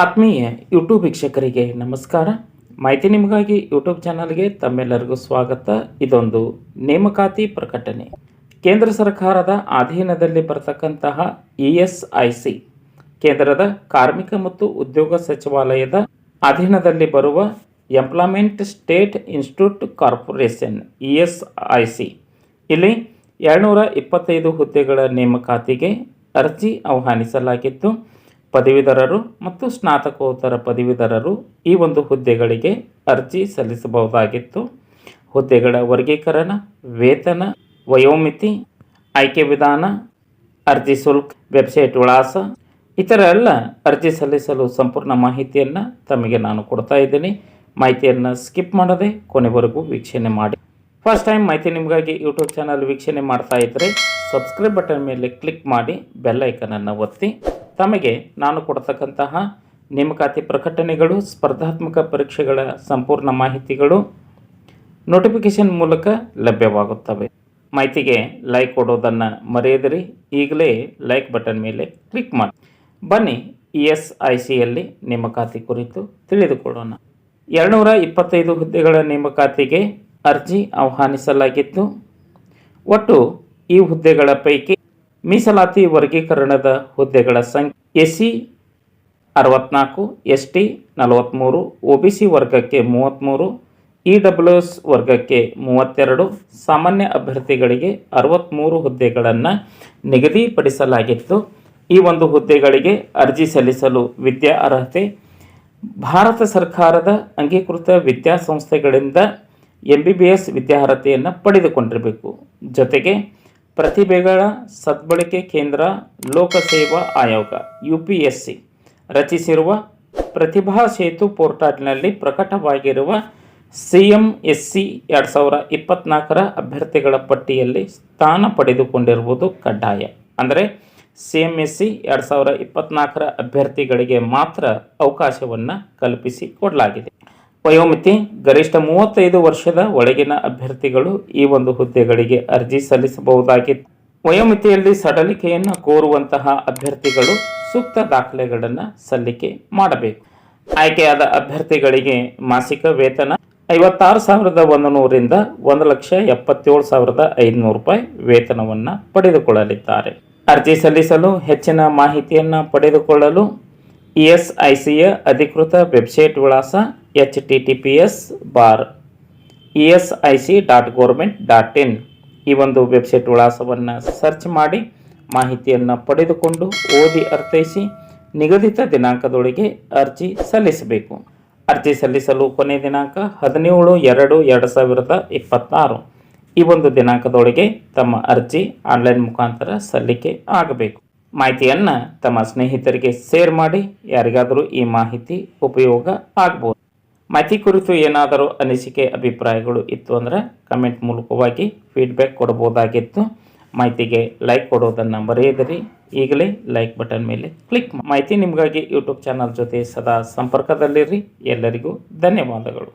ಆತ್ಮೀಯ ಯೂಟ್ಯೂಬ್ ವೀಕ್ಷಕರಿಗೆ ನಮಸ್ಕಾರ. ಮಾಹಿತಿ ನಿಮಗಾಗಿ ಯೂಟ್ಯೂಬ್ ಚಾನಲ್ಗೆ ತಮ್ಮೆಲ್ಲರಿಗೂ ಸ್ವಾಗತ. ಇದೊಂದು ನೇಮಕಾತಿ ಪ್ರಕಟಣೆ. ಕೇಂದ್ರ ಸರ್ಕಾರದ ಅಧೀನದಲ್ಲಿ ಬರತಕ್ಕಂತಹ ಇ ಎಸ್ ಐ ಸಿ, ಕೇಂದ್ರದ ಕಾರ್ಮಿಕ ಮತ್ತು ಉದ್ಯೋಗ ಸಚಿವಾಲಯದ ಅಧೀನದಲ್ಲಿ ಬರುವ employment state institute corporation E S I C, ಇಲ್ಲಿ ಎರಡುನೂರ ಇಪ್ಪತ್ತೈದು ಹುದ್ದೆಗಳ ನೇಮಕಾತಿಗೆ ಅರ್ಜಿ ಆಹ್ವಾನಿಸಲಾಗಿದ್ದು ಪದವೀಧರರು ಮತ್ತು ಸ್ನಾತಕೋತ್ತರ ಪದವೀಧರರು ಈ ಒಂದು ಹುದ್ದೆಗಳಿಗೆ ಅರ್ಜಿ ಸಲ್ಲಿಸಬಹುದಾಗಿತ್ತು. ಹುದ್ದೆಗಳ ವರ್ಗೀಕರಣ, ವೇತನ, ವಯೋಮಿತಿ, ಆಯ್ಕೆ ವಿಧಾನ, ಅರ್ಜಿ ಶುಲ್ಕ, ವೆಬ್ಸೈಟ್ ವಿಳಾಸ, ಇತರ ಎಲ್ಲ ಅರ್ಜಿ ಸಲ್ಲಿಸಲು ಸಂಪೂರ್ಣ ಮಾಹಿತಿಯನ್ನು ತಮಗೆ ನಾನು ಕೊಡ್ತಾ ಇದ್ದೀನಿ. ಮಾಹಿತಿಯನ್ನು ಸ್ಕಿಪ್ ಮಾಡದೆ ಕೊನೆವರೆಗೂ ವೀಕ್ಷಣೆ ಮಾಡಿ. ಫಸ್ಟ್ ಟೈಮ್ ಮಾಹಿತಿ ನಿಮಗಾಗಿ ಯೂಟ್ಯೂಬ್ ಚಾನಲ್ ವೀಕ್ಷಣೆ ಮಾಡ್ತಾ ಇದ್ದರೆ ಸಬ್ಸ್ಕ್ರೈಬ್ ಬಟನ್ ಮೇಲೆ ಕ್ಲಿಕ್ ಮಾಡಿ ಬೆಲ್ಲೈಕನನ್ನು ಒತ್ತಿ. ತಮಗೆ ನಾನು ಕೊಡ್ತಕ್ಕಂತಹ ನೇಮಕಾತಿ ಪ್ರಕಟಣೆಗಳು, ಸ್ಪರ್ಧಾತ್ಮಕ ಪರೀಕ್ಷೆಗಳ ಸಂಪೂರ್ಣ ಮಾಹಿತಿಗಳು ನೋಟಿಫಿಕೇಶನ್ ಮೂಲಕ ಲಭ್ಯವಾಗುತ್ತವೆ. ಮಾಹಿತಿಗೆ ಲೈಕ್ ಕೊಡೋದನ್ನು ಮರೆಯದಿರಿ. ಈಗಲೇ ಲೈಕ್ ಬಟನ್ ಮೇಲೆ ಕ್ಲಿಕ್ ಮಾಡಿ. ಬನ್ನಿ ಇ ಎಸ್ ಐ ಸಿಯಲ್ಲಿ ನೇಮಕಾತಿ ಕುರಿತು ತಿಳಿದುಕೊಳ್ಳೋಣ. ಎರಡುನೂರ ಇಪ್ಪತ್ತೈದು ಹುದ್ದೆಗಳ ನೇಮಕಾತಿಗೆ ಅರ್ಜಿ ಆಹ್ವಾನಿಸಲಾಗಿತ್ತು. ಒಟ್ಟು ಈ ಹುದ್ದೆಗಳ ಪೈಕಿ ಮೀಸಲಾತಿ ವರ್ಗೀಕರಣದ ಹುದ್ದೆಗಳ ಸಂಖ್ಯೆ ಎಸ್ ಸಿ ಅರವತ್ನಾಲ್ಕು ಎಸ್ ಟಿ ನಲವತ್ತ್ಮೂರು ಒ ಬಿ ಸಿ ವರ್ಗಕ್ಕೆ ಮೂವತ್ತ್ಮೂರು ಇ ಡಬ್ಲ್ಯೂ ಎಸ್ ವರ್ಗಕ್ಕೆ ಮೂವತ್ತೆರಡು, ಸಾಮಾನ್ಯ ಅಭ್ಯರ್ಥಿಗಳಿಗೆ ಅರವತ್ತ್ಮೂರು ಹುದ್ದೆಗಳನ್ನು ನಿಗದಿಪಡಿಸಲಾಗಿತ್ತು. ಈ ಒಂದು ಹುದ್ದೆಗಳಿಗೆ ಅರ್ಜಿ ಸಲ್ಲಿಸಲು ವಿದ್ಯಾ ಅರ್ಹತೆ, ಭಾರತ ಸರ್ಕಾರದ ಅಂಗೀಕೃತ ವಿದ್ಯಾಸಂಸ್ಥೆಗಳಿಂದ ಎಂ ಬಿ ಬಿ ಎಸ್ ವಿದ್ಯಾರ್ಹತೆಯನ್ನು ಪಡೆದುಕೊಂಡಿರಬೇಕು. ಜೊತೆಗೆ ಪ್ರತಿಭೆಗಳ ಸದ್ಬಳಕೆ ಕೇಂದ್ರ ಲೋಕಸೇವಾ ಆಯೋಗ ಯು ಪಿ ಎಸ್ ಸಿ ರಚಿಸಿರುವ ಪ್ರತಿಭಾ ಸೇತು ಪೋರ್ಟಲ್ನಲ್ಲಿ ಪ್ರಕಟವಾಗಿರುವ ಸಿ ಎಂ ಎಸ್ ಸಿ ಎರಡು ಸಾವಿರ ಇಪ್ಪತ್ನಾಲ್ಕರ ಅಭ್ಯರ್ಥಿಗಳ ಪಟ್ಟಿಯಲ್ಲಿ ಸ್ಥಾನ ಪಡೆದುಕೊಂಡಿರುವುದು ಕಡ್ಡಾಯ. ಅಂದರೆ ಸಿ ಎಂ ಎಸ್ ಸಿ ಎರಡು ಸಾವಿರ ಇಪ್ಪತ್ನಾಲ್ಕರ ಅಭ್ಯರ್ಥಿಗಳಿಗೆ ಮಾತ್ರ ಅವಕಾಶವನ್ನು ಕಲ್ಪಿಸಿ ಕೊಡಲಾಗಿದೆ. ವಯೋಮಿತಿ, ಗರಿಷ್ಠ ಮೂವತ್ತೈದು ವರ್ಷದ ಒಳಗಿನ ಅಭ್ಯರ್ಥಿಗಳು ಈ ಒಂದು ಹುದ್ದೆಗಳಿಗೆ ಅರ್ಜಿ ಸಲ್ಲಿಸಬಹುದಾಗಿತ್ತು. ವಯೋಮಿತಿಯಲ್ಲಿ ಸಡಲಿಕೆಯನ್ನು ಕೋರುವಂತಹ ಅಭ್ಯರ್ಥಿಗಳು ಸೂಕ್ತ ದಾಖಲೆಗಳನ್ನು ಸಲ್ಲಿಕೆ ಮಾಡಬೇಕು. ಆಯ್ಕೆಯಾದ ಅಭ್ಯರ್ಥಿಗಳಿಗೆ ಮಾಸಿಕ ವೇತನ ಐವತ್ತಾರು ಸಾವಿರದ ಒಂದು ನೂರಿಂದ ಒಂದು ಲಕ್ಷ ಎಪ್ಪತ್ತೇಳು ಸಾವಿರದ ಐದುನೂರು ರೂಪಾಯಿ ವೇತನವನ್ನು ಪಡೆದುಕೊಳ್ಳಲಿದ್ದಾರೆ. ಅರ್ಜಿ ಸಲ್ಲಿಸಲು ಹೆಚ್ಚಿನ ಮಾಹಿತಿಯನ್ನು ಪಡೆದುಕೊಳ್ಳಲು ಇ ಎಸ್ ಐ ಸಿಯ ಅಧಿಕೃತ ವೆಬ್ಸೈಟ್ ವಿಳಾಸ ಎಚ್ ಟಿ ಟಿ ಈ ಒಂದು ವೆಬ್ಸೈಟ್ ವಿಳಾಸವನ್ನು ಸರ್ಚ್ ಮಾಡಿ, ಮಾಹಿತಿಯನ್ನು ಪಡೆದುಕೊಂಡು ಓದಿ ಅರ್ಥೈಸಿ, ನಿಗದಿತ ದಿನಾಂಕದೊಳಗೆ ಅರ್ಜಿ ಸಲ್ಲಿಸಬೇಕು. ಅರ್ಜಿ ಸಲ್ಲಿಸಲು ಕೊನೆ ದಿನಾಂಕ ಹದಿನೇಳು ಎರಡು ಎರಡು ಸಾವಿರದ ಇಪ್ಪತ್ತಾರು. ಈ ಒಂದು ದಿನಾಂಕದೊಳಗೆ ತಮ್ಮ ಅರ್ಜಿ ಆನ್ಲೈನ್ ಮುಖಾಂತರ ಸಲ್ಲಿಕೆ ಆಗಬೇಕು. ಮಾಹಿತಿಯನ್ನು ತಮ್ಮ ಸ್ನೇಹಿತರಿಗೆ ಶೇರ್ ಮಾಡಿ, ಯಾರಿಗಾದರೂ ಈ ಮಾಹಿತಿ ಉಪಯೋಗ ಆಗ್ಬೋದು. ಮಾಹಿತಿ ಕುರಿತು ಏನಾದರೂ ಅನಿಸಿಕೆ, ಅಭಿಪ್ರಾಯಗಳು ಇತ್ತು ಅಂದರೆ ಕಮೆಂಟ್ ಮೂಲಕವಾಗಿ ಫೀಡ್ಬ್ಯಾಕ್ ಕೊಡ್ಬೋದಾಗಿತ್ತು ಮಾಹಿತಿಗೆ ಲೈಕ್ ಕೊಡೋದನ್ನು ಮರೆಯದಿರಿ. ಈಗಲೇ ಲೈಕ್ ಬಟನ್ ಮೇಲೆ ಕ್ಲಿಕ್ ಮಾಹಿತಿ ನಿಮಗಾಗಿ ಯೂಟ್ಯೂಬ್ ಚಾನಲ್ ಜೊತೆ ಸದಾ ಸಂಪರ್ಕದಲ್ಲಿರಿ. ಎಲ್ಲರಿಗೂ ಧನ್ಯವಾದಗಳು.